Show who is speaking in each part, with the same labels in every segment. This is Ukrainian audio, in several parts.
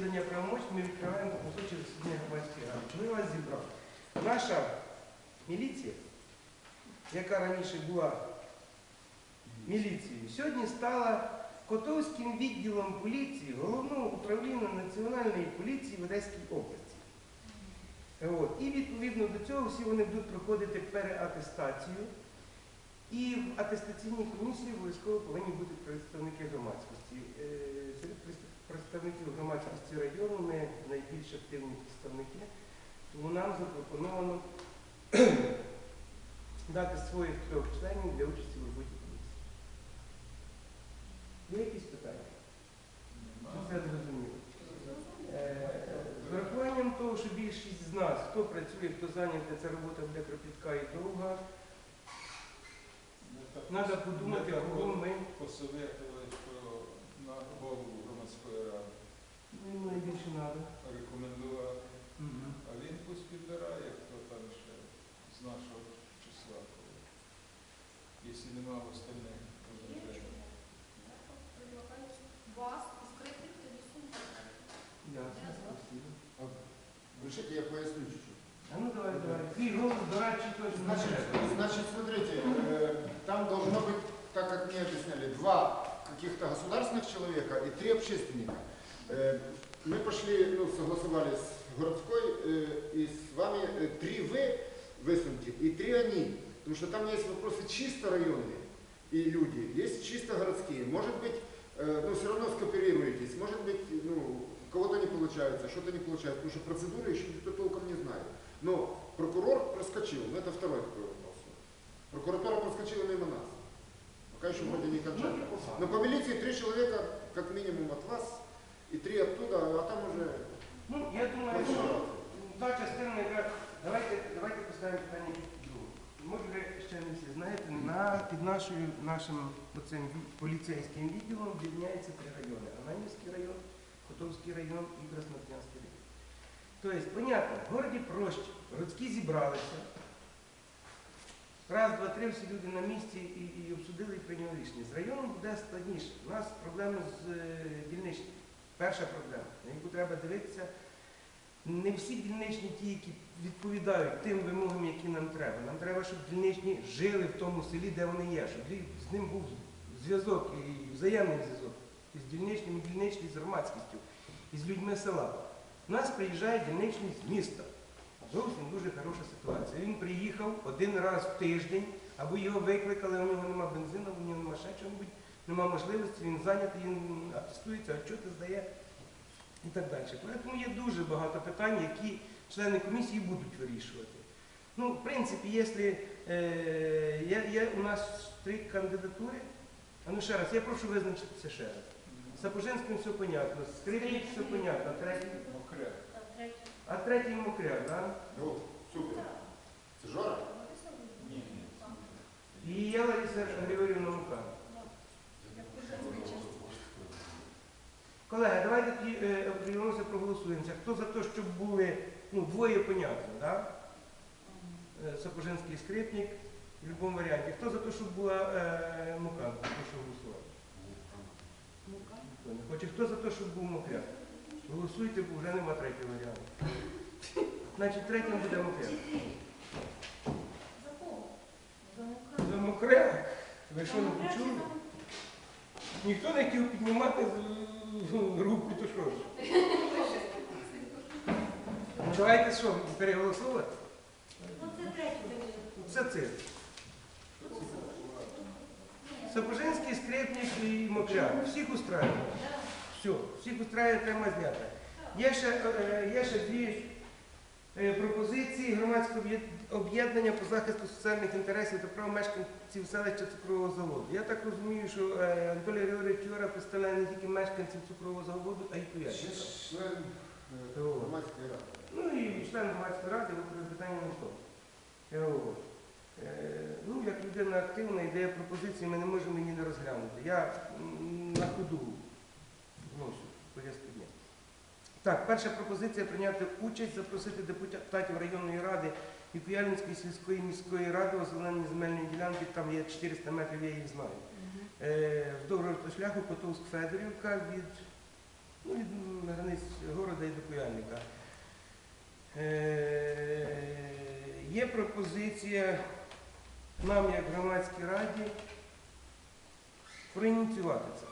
Speaker 1: Засідання правомочні ми відкриваємо кусочок засідання громадської ради. Я вас зібрав? Наша міліція, яка раніше була міліцією, сьогодні стала Котовським відділом поліції Головного управління Національної поліції в Одеській області. От. І відповідно до цього всі вони будуть проходити переатестацію. І в атестаційній комісії обов'язково повинні бути представники громадськості. Представників громадськості району ми найбільш активні представники, тому нам запропоновано дати своїх трьох членів для участі в роботі комісії. Є якісь питання? Чи все зрозуміло? Е, З врахуванням того, що більшість з нас, хто працює, хто зайнятий, ця робота буде кропітка і довга, треба подумати, кого ми
Speaker 2: посоветували, на голову
Speaker 1: ну, найбільше треба.
Speaker 2: рекомендувати. А він пусть підбирає, хто там ще з нашого числа. Якщо немає остальних возражень.
Speaker 3: Вас скрипить тоді сумка.
Speaker 1: Ясно, спасибо.
Speaker 4: Решите, я поясню чуть-чуть.
Speaker 1: А ну давай, давай. Твій голос, до речі, точно не
Speaker 4: Значит,
Speaker 1: треба.
Speaker 4: значит, смотрите, э, там должно быть, так как мне объясняли, два каких-то государственных человека и три общественника. Э, мы пошли, ну, согласовали с городской э, и с вами э, три вы высуньте и три они. Потому что там есть вопросы чисто районные и люди, есть чисто городские. Может быть, э, ну, все равно скооперируетесь, может быть, ну, кого-то не получается, что-то не получается, потому что процедуры еще никто толком не знает. Но прокурор проскочил, ну это второй такой вопрос. Прокуратура проскочила мимо нас. Пока еще вроде не кончали. Но по милиции три человека, как минимум, от вас, и три оттуда, а там уже...
Speaker 1: Ну, я думаю, що та частина, яка... Давайте, давайте поставимо питання друге. Може, ви ще не всі знаєте, на, під нашою, нашим оцим ві- поліцейським відділом відрізняються три райони. Ананівський район, Котовський район і Красноп'янський район. Тобто, понятно, в городі проще. Городські зібралися. Раз, два, три, всі люди на місці і, і обсудили і прийняли рішення. З районом буде складніше. У нас проблеми з е, дільничним. Перша проблема, на яку треба дивитися. Не всі дільничні ті, які відповідають тим вимогам, які нам треба. Нам треба, щоб дільничні жили в тому селі, де вони є, щоб з ним був зв'язок і взаємний зв'язок із дільничним, і дільничний з громадськістю, і з людьми села. У нас приїжджає дільничний з міста. Зовсім дуже хороша ситуація. Він приїхав один раз в тиждень, або його викликали, у нього нема бензину, у нього нема ще чого-небудь, нема можливості, він зайнятий, він атестується, а що здає і так далі. Тому є дуже багато питань, які члени комісії будуть вирішувати. Ну, в принципі, якщо е, є, є у нас три кандидатури, а ну ще раз, я прошу визначитися ще раз. З Сапожинським все понятно, Скрипник все понятно, третій,
Speaker 2: Мокре.
Speaker 1: А третій мокряк, да?
Speaker 4: Ну, супер. Це Жора?
Speaker 2: Ні.
Speaker 1: І я Лариса Григорівна Мука. Колеги, давайте тоді е, проголосуємося. Хто за те, щоб були ну, двоє понятно, да? Е, Сапожинський скрипник в будь-якому варіанті. Хто за те, щоб була е, Мука? Прошу голосувати. Хто не хоче. Хто за те, щоб був Мокряк? Голосуйте, бо вже нема третього варіанту. Значить, третім буде Мокряк.
Speaker 3: За кого? За
Speaker 1: Мокряк? Ви що, не почули? Ніхто не хотів піднімати руку, то що ж? Ну, Давайте що, переголосувати?
Speaker 3: Ну це третій.
Speaker 1: Це це. Сапожинський, скрипник і мокряк. Всіх устраює. Все, всіх устраює, тема знята. Є ще, е, є ще дві е, пропозиції громадського об'єднання по захисту соціальних інтересів та прав мешканців селища цукрового заводу. Я так розумію, що е, Анатолій Григорович Юра представляє не тільки мешканців цукрового заводу, а й пов'язаних.
Speaker 4: член е, громадської ради.
Speaker 1: Ну і член громадської ради, питання говорю. Е, Ну, як людина активна, ідея пропозиції, ми не можемо її не розглянути. Я на ходу вношу дня. Так, перша пропозиція прийняти участь, запросити депутатів районної ради і Куяльницької сільської міської ради озеленені земельної ділянки, там є 400 метрів, я їх знаю. Е, Вздовж автошляху Котовськ Федорівка від, ну, від границь города і до Куяльника. Е, Є пропозиція нам, як громадській раді, проініціювати це.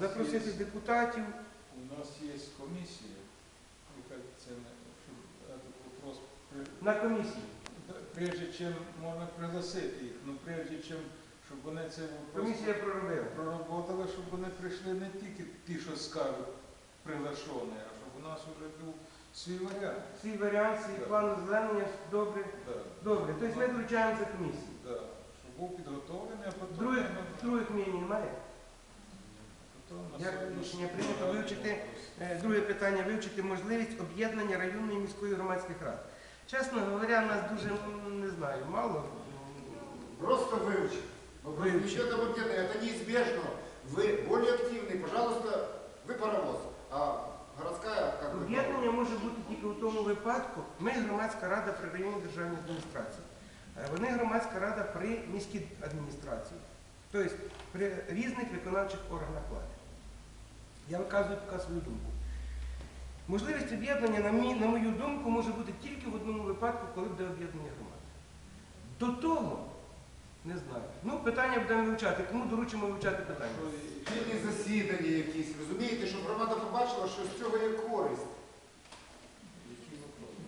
Speaker 1: Запросити депутатів.
Speaker 2: У нас є комісія, яка це не щоб этот вопрос при-
Speaker 1: На комісії.
Speaker 2: прежде чим можна пригласити їх, ну прежде чим щоб вони це
Speaker 1: Комісія проробила.
Speaker 2: проработали, щоб вони прийшли не тільки ті, що скажуть приглашені, а щоб у нас вже був свій варіант.
Speaker 1: Свій варіант, свій план озеленення, добре.
Speaker 2: Да.
Speaker 1: Добре. Тобто ми долучаємося комісії.
Speaker 2: Да. Щоб був підготовлений, а потім
Speaker 1: Других, других мнень немає. Як рішення прийнято вивчити. Е, Друге питання вивчити можливість об'єднання районної міської громадських рад. Чесно говоря, нас дуже м, не знаю, мало.
Speaker 4: Просто выучить. Вопрос не
Speaker 1: Выучить.
Speaker 4: идет об объединении, это неизбежно. Вы более активный, пожалуйста, вы паровоз. А городская, как бы...
Speaker 1: Об'єднання може бути тільки в тому випадку. Ми громадська рада при районній державній адміністрації. Е, Вони громадська рада при міській адміністрації. Тобто при різних виконавчих органах влади. Я виказую поки свою думку. Можливість об'єднання, на, мій- на мою думку, може бути тільки в одному випадку, коли буде об'єднання громад. До того не знаю. Ну, питання будемо вивчати. Кому доручимо вивчати питання?
Speaker 4: Спільні засідання якісь, розумієте, щоб громада побачила, що з цього є користь.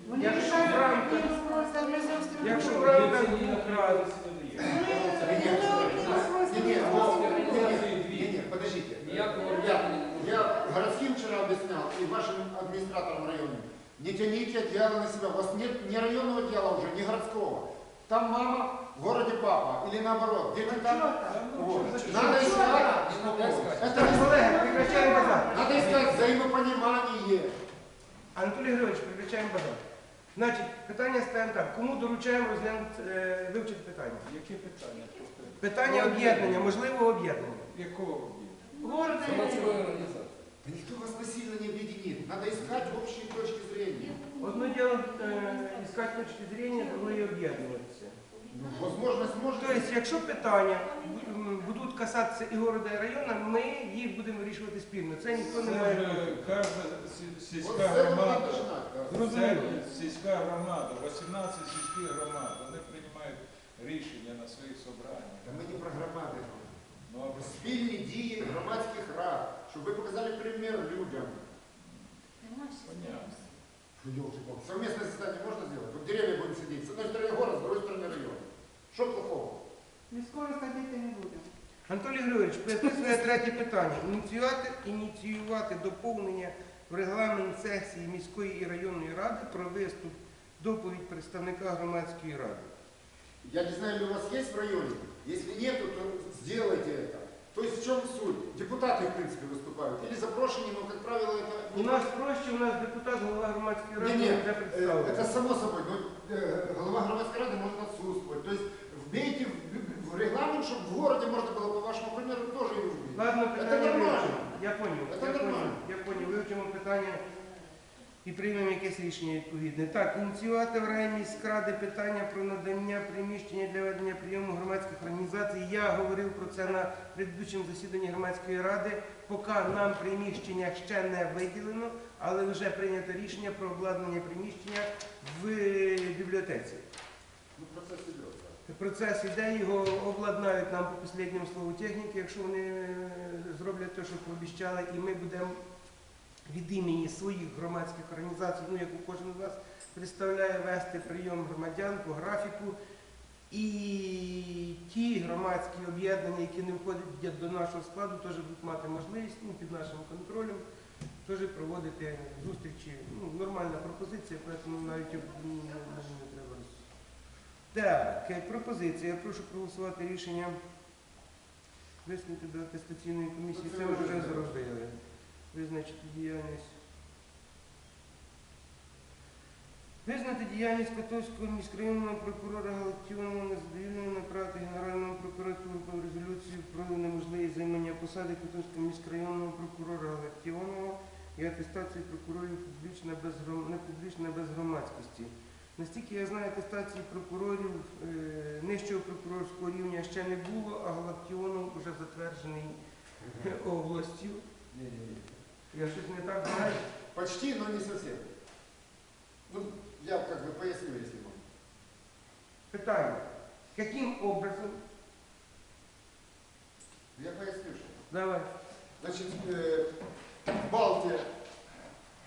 Speaker 5: Вони
Speaker 1: Якщо
Speaker 5: рішають
Speaker 1: в рамках-
Speaker 5: одні вопроси, а ми зовсім
Speaker 1: Якщо в
Speaker 5: другі.
Speaker 1: рамках двох рад
Speaker 4: Ні, ні, ні, ні, ні, ні, подождите. Я, я городским вчера объяснял и вашим администраторам районным. Не тяните одеяло на себя. У вас нет ни районного дела уже, ни городского. Там мама, в городе папа. Или наоборот. Дети там. Вот. Надо искать. Это не-. Надо искать взаимопонимание.
Speaker 1: Анатолій Григорович, прекращаємо базар. Значить, питання ставимо так. Кому доручаємо розглянути, е, вивчити питання?
Speaker 2: Яке питання?
Speaker 1: Питання об'єднання, можливого об'єднання.
Speaker 2: Якого об'єднання?
Speaker 5: Город
Speaker 4: Да никто вас насильно не объединит. Надо искать общие точки зрения.
Speaker 1: Одно діло е, іскати точки зрення, друге об'єднуватися.
Speaker 4: Ну, возможность может
Speaker 1: Тобто, якщо питання м, будуть касатися і города, і району, ми їх будемо вирішувати спільно. Це ніхто не
Speaker 2: Це
Speaker 1: має.
Speaker 2: ж
Speaker 1: проти.
Speaker 2: кожна сі-
Speaker 4: Вот
Speaker 2: сільська
Speaker 4: с этого надо
Speaker 2: громада.
Speaker 4: начинать. да.
Speaker 1: Зрозуміло.
Speaker 2: Це сільська громада, 18 сільських громад, вони приймають рішення на своїх собраннях.
Speaker 4: Да мы не про громады.
Speaker 2: Ну, а
Speaker 4: Спільні дії громадських рад, щоб ви показали примір людям.
Speaker 3: Нема ще
Speaker 2: Понятно.
Speaker 4: Елки-палки. Совместное заседание можно сделать? Вот в деревне будем сидеть. С одной стороны город, с другой стороны район. Что плохого?
Speaker 5: Ми скоро садити не будемо.
Speaker 1: Анатолій Григорович, поясни своє третє питання. Ініціювати, ініціювати доповнення в регламент сесії міської і районної ради про виступ доповідь представника громадської ради.
Speaker 4: Я не знаю, ли у вас есть в районе. Если нету, то сделайте это. То есть в чем суть? Депутаты, в принципе, выступают. Или запрошенные, но, как правило, это...
Speaker 1: У нас проще, у нас депутат, голова громадської ради
Speaker 4: Не-не,
Speaker 1: вже
Speaker 4: э,
Speaker 1: представлений.
Speaker 4: это само собой. Но э, голова громадской рады может отсутствовать. То есть вбейте в, в регламент, чтобы в городе можно было, по вашему примеру, тоже его вбить.
Speaker 1: Ладно,
Speaker 4: Це
Speaker 1: питання
Speaker 4: нормально.
Speaker 1: вивчимо. Я поняв,
Speaker 4: Це
Speaker 1: я поняв,
Speaker 4: нормально.
Speaker 1: я поняв. Вивчимо питання І приймемо якесь рішення відповідне. Так, ініціювати в райміськради питання про надання приміщення для ведення прийому громадських організацій. Я говорив про це на предыдущому засіданні громадської ради. Поки нам приміщення ще не виділено, але вже прийнято рішення про обладнання приміщення в бібліотеці.
Speaker 4: Ну, процесс
Speaker 1: Процес іде, його обладнають нам по останньому слову техніки, якщо вони е, зроблять те, що пообіцяли, і ми будемо від імені своїх громадських організацій, ну як у кожен з нас представляє вести прийом громадян по графіку. І ті громадські об'єднання, які не входять до нашого складу, теж будуть мати можливість ну, під нашим контролем теж проводити зустрічі. Ну, нормальна пропозиція, тому навіть може, не треба. Так, е, пропозиція. Я прошу проголосувати рішення висунути до атестаційної комісії. Це ми вже зробили. Визначити діяльність. Визнати діяльність Котовського міськрайонного прокурора Галактіонова незадовільною направити Генеральному прокуратуру по резолюцію про неможливість займання посади Котовського міськрайонного прокурора Галактіонова і атестації прокурорів публічна без, не публічна без громадськості. Наскільки я знаю, атестації прокурорів е, нижчого прокурорського рівня ще не було, а Галактіонов вже затверджений областю. Я щось не так знаю.
Speaker 4: По Почти, но не совсем. Ну, я как бы поясню, если могу.
Speaker 1: Питання. Яким образом?
Speaker 4: Я поясню, что.
Speaker 1: Давай.
Speaker 4: Значит, э, в Балте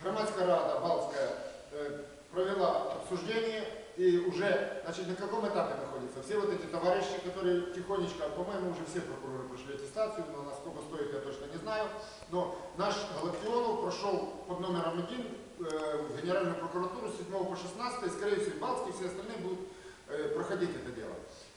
Speaker 4: громадская рада Балтская э, провела обсуждение и уже, значит, на каком этапе находится? Все вот эти товарищи, которые тихонечко, по-моему, уже все прокуроры прошли аттестацию, но насколько стоит, я точно не знаю. Но наш Галактионов прошел под номером один э, в Генеральную прокуратуру с 7 по 16, и, скорее всего, и Балтский, и все остальные будут э, проходить это дело.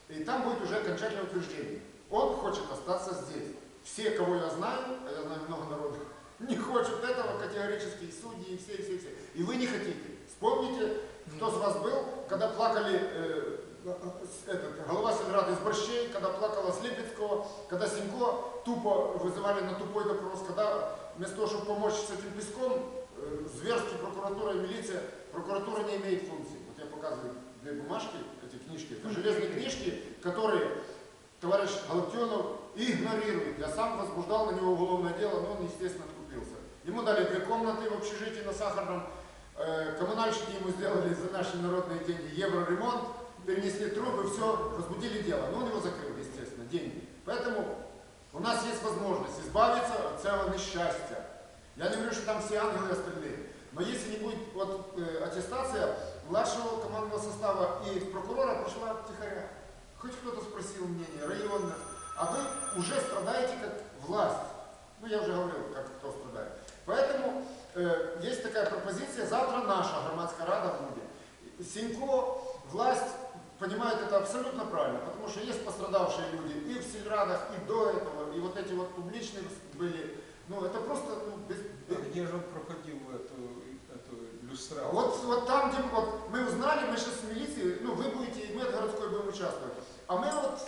Speaker 4: И там будет уже окончательное утверждение. Он хочет остаться здесь. Все, кого я знаю, а я знаю много народу, не хочет этого категорически, и судьи, и все, и все, и все. И вы не хотите. Вспомните, кто с вас был, когда плакали э, с- этот, голова Сенрада из Борщей, когда плакала Слепецкого, когда Симко тупо вызывали на тупой допрос, когда вместо того, чтобы помочь с этим песком, э, зверски прокуратура и милиция, прокуратура не имеет функции. Вот я показываю две бумажки, эти книжки, это железные книжки, которые товарищ Галактионов игнорирует. Я сам возбуждал на него уголовное дело, но он, естественно, откупился. Ему дали две комнаты в общежитии на Сахарном. Э, Коммунальщики ему сделали за наши народные деньги евроремонт, перенесли трубы, все, возбудили дело. Но он его закрыл, естественно, деньги. Поэтому у нас есть возможность избавиться от целого несчастья. Я не говорю, что там все ангелы остальные. Но если не будет вот, э, аттестация младшего командного состава и прокурора прошла втихаря. Хоть кто-то спросил мнение, районных. А вы уже страдаете как власть. Ну, я уже говорил, как кто страдает. Поэтому э, есть пропозиция. Завтра наша громадская рада будет. Синько, власть понимает это абсолютно правильно, потому что есть пострадавшие люди и в сельрадах, и до этого, и вот эти вот публичные были. Ну, это просто ну, без,
Speaker 2: А Где же он проходил эту, эту люстрацию?
Speaker 4: вот, вот там, где вот, мы узнали, мы сейчас с милицией, ну вы будете, и мы от городской будем участвовать. А мы вот,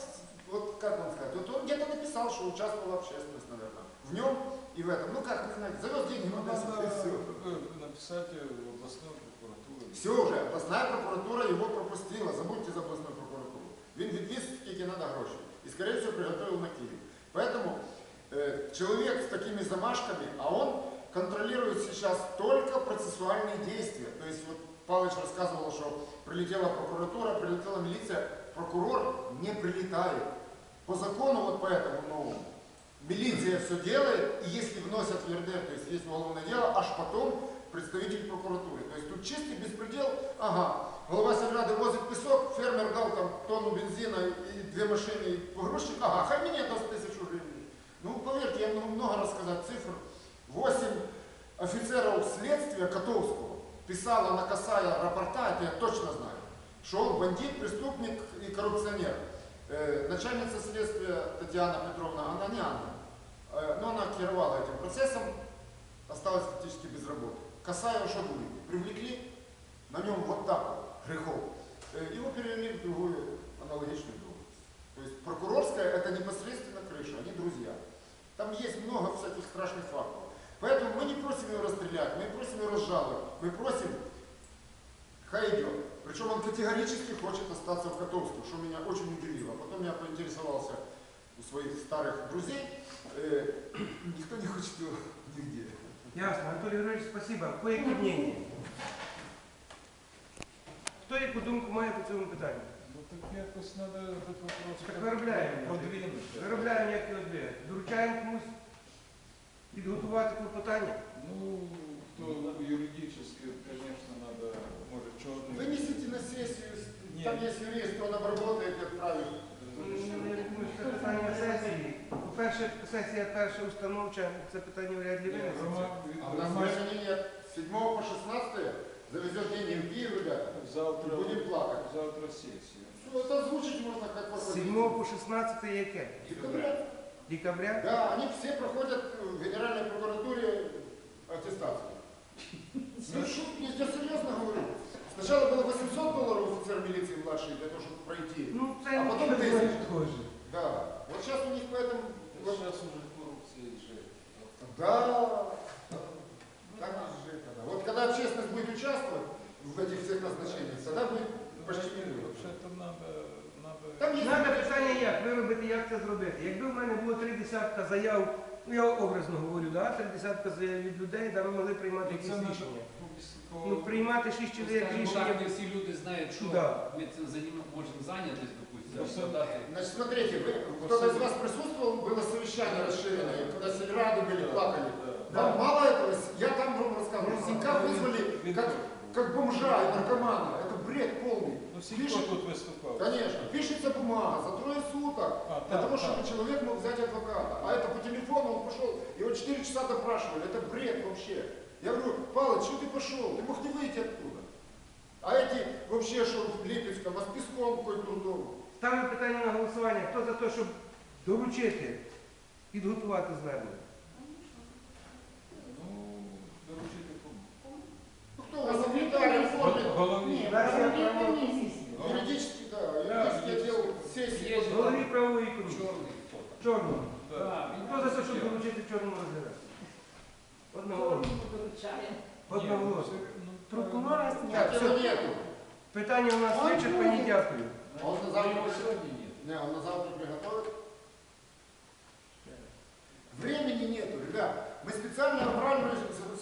Speaker 4: вот как вам сказать, вот он где-то написал, что участвовала общественность, наверное. В нем и в этом. Ну как, вы знаете, завез деньги,
Speaker 2: Ну,
Speaker 4: ну,
Speaker 2: надо
Speaker 4: и все
Speaker 2: э, написать в областную прокуратуру.
Speaker 4: Все уже, областная прокуратура его пропустила, забудьте за областную прокуратуру. Він відвіз скільки надо грошей. И, скорее всего, приготовил на Киев. Поэтому э, человек с такими замашками, а он контролирует сейчас только процессуальные действия. То есть вот Павлович рассказывал, что прилетела прокуратура, прилетела милиция, прокурор не прилетает. По закону вот по этому новому, милиция все делает, и если вносят в ЕРДР, то есть есть уголовное дело, аж потом представитель прокуратуры. То есть тут чистый беспредел, ага, голова сельрады возит песок, фермер дал там тонну бензина и две машины, и погрузчик, ага, хай мне даст тысячу гривен. Ну, поверьте, я могу много рассказать цифр. Восемь офицеров следствия Котовского писала на Касая рапорта, это я точно знаю, что он бандит, преступник и коррупционер. Э, начальница следствия Татьяна Петровна, она не Анна, э, но она кировала этим процессом, осталась фактически без работы. Касаева что будет? Привлекли, на нем вот так грехов. Э, его перевели в другую аналогичную должность. То есть прокурорская это непосредственно крыша, они друзья. Там есть много всяких страшных фактов. Поэтому мы не просим его расстрелять, мы просим его разжаловать, мы просим, хай идет. Причем он категорически хочет остаться в Котовске, что меня очень удивило. Потом я поинтересовался у своих старых друзей, э, никто не хочет его нигде.
Speaker 1: Ясно. Анатолій Григорович, спасибо. По які мнення? Хто яку думку має по цьому питанню?
Speaker 2: Ну так якось треба этот вопрос
Speaker 1: Так виробляємо.
Speaker 2: продвинути.
Speaker 1: Виробляємо як його дві. Доручаємо комусь підготувати клопотання.
Speaker 2: Ну, то юридически, конечно, надо, может, черный.
Speaker 4: Вынесите на сессию,
Speaker 2: Нет.
Speaker 4: там есть юрист, он обработает и отправит.
Speaker 1: Ну, Я думаю, що це питання сесії. По-перше, сесія перша установча, це питання вряд ли винесеться.
Speaker 4: А у нас больше. С 7 по 16 завезет деньги в Киев, ребята.
Speaker 2: Завтра,
Speaker 4: Будем плакать.
Speaker 2: завтра сессия.
Speaker 4: Все, это озвучить можно как
Speaker 1: З 7 по 16 яке?
Speaker 4: Декабря.
Speaker 1: Декабря?
Speaker 4: Да, они все проходят в Генеральной прокуратуре аттестацию. Ну, шут, я серьезно говорю. Сначала было 800 долларов офицер милиции младший для того, чтобы пройти.
Speaker 1: Ну, це
Speaker 4: А потім
Speaker 1: не
Speaker 4: тисяч.
Speaker 1: теж.
Speaker 4: Да. Вот сейчас у них поэтому... вот-
Speaker 2: Сейчас уже коррупция и же.
Speaker 4: Да. Так и жить надо. Вот когда общественность будет участвовать в этих всех назначениях, тогда будет почти не будет.
Speaker 2: Вообще-то надо, надо...
Speaker 4: Там есть...
Speaker 1: Надо питання як, виробити, як це зробити. Якби в мене було три десятка заяв ну я образно говорю, да, три десятка заяв від людей, де ми могли приймати
Speaker 2: Ну,
Speaker 1: якісь
Speaker 2: це надо
Speaker 1: рішення.
Speaker 2: по-
Speaker 1: Ну, приймати шість чоловік
Speaker 6: Скажімо
Speaker 1: рішення.
Speaker 6: так, не всі люди знають, що
Speaker 1: Да.
Speaker 6: ми цим занім- можемо зайнятися, допустимо,
Speaker 2: Да.
Speaker 6: подати.
Speaker 4: Значит, смотрите, вы, кто-то из вас присутствовал, было совещание расширенное, когда сельрады были, плакали.
Speaker 2: Да.
Speaker 4: Вам мало этого? Я там вам рассказывал. Синька вызвали
Speaker 2: Він
Speaker 4: как,
Speaker 2: теж.
Speaker 4: как бомжа и наркомана. Это бред полный.
Speaker 2: Ну, всі,
Speaker 4: Пишет-
Speaker 2: хто тут виступав.
Speaker 4: Конечно. Пишется бумага за трое суток
Speaker 2: А,
Speaker 4: для
Speaker 2: так,
Speaker 4: того,
Speaker 2: так.
Speaker 4: чтобы человек мог взять адвоката. А это по телефону он пошел, его 4 часа допрашивали. Это бред вообще. Я говорю, Павлович, что ты пошел? Ты мог не выйти оттуда. А эти вообще, что в Липецком, а с песком какой трудом.
Speaker 1: Ставлю питання на голосування. Хто за те, щоб доручити, підготувати звернення?
Speaker 2: Ну, доручити кому?
Speaker 4: Ну кто у вас секретарь оформит?
Speaker 2: Голові.
Speaker 3: Ні,
Speaker 1: Зараз я
Speaker 3: голові
Speaker 1: право-
Speaker 3: комісії.
Speaker 4: Юридический, да, юридический
Speaker 2: Да,
Speaker 4: отдел сессии.
Speaker 6: Є
Speaker 1: Голові правової комісії.
Speaker 6: чорний фото.
Speaker 1: Чорного.
Speaker 2: Да.
Speaker 6: Да, він
Speaker 1: Хто за те, щоб
Speaker 6: є.
Speaker 1: доручити чорному розглядати? Одного.
Speaker 3: Чорному доручаємо.
Speaker 1: Одного
Speaker 2: Ні,
Speaker 1: голосу.
Speaker 2: це, ну,
Speaker 3: Прокурора
Speaker 4: Так,
Speaker 3: зняти.
Speaker 1: все.
Speaker 4: его нету.
Speaker 1: Питання у нас
Speaker 3: Он
Speaker 1: вичерпані,
Speaker 3: буде.
Speaker 1: дякую.
Speaker 4: А он на
Speaker 6: Ну,
Speaker 4: завтра
Speaker 6: його
Speaker 4: приготовит?
Speaker 6: сьогодні ні.
Speaker 4: Не, он на завтра приготовит. Времени нету, ребят. Мы специально собрали,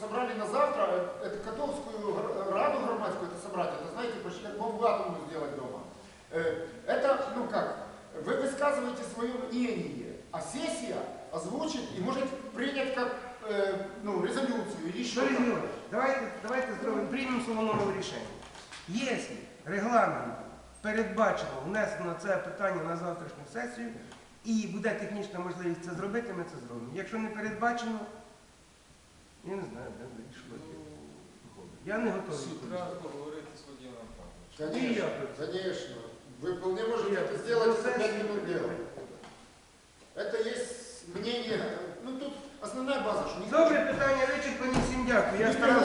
Speaker 4: собрали на завтра эту Котовскую гр- Раду громадскую это собрать. Это, знаете, почти как бомбу атомную сделать дома. Э, Это, ну как, вы высказываете свое мнение, а сессия озвучит и может принять как э, ну, резолюцию или еще
Speaker 1: Борис
Speaker 4: как.
Speaker 1: Григорович, давайте, давайте зробимо, приймемо солонове рішення. Якщо регламент передбачено внесено це питання на завтрашню сесію і буде технічна можливість це зробити, ми це зробимо. Якщо не передбачено, я не знаю, де вирішувати. Я не
Speaker 2: З
Speaker 1: готовий.
Speaker 2: утра поговорити з Владимиром Павловичем.
Speaker 4: Конечно,
Speaker 1: Я-
Speaker 4: конечно. Вы вполне можете
Speaker 1: Я-
Speaker 4: это сделать
Speaker 1: до
Speaker 4: за 5
Speaker 1: сесії-
Speaker 4: минут дела. Это есть мнение, ну тут основная база, что никто
Speaker 1: Добре, питання вичерпані, всім дякую. Я старався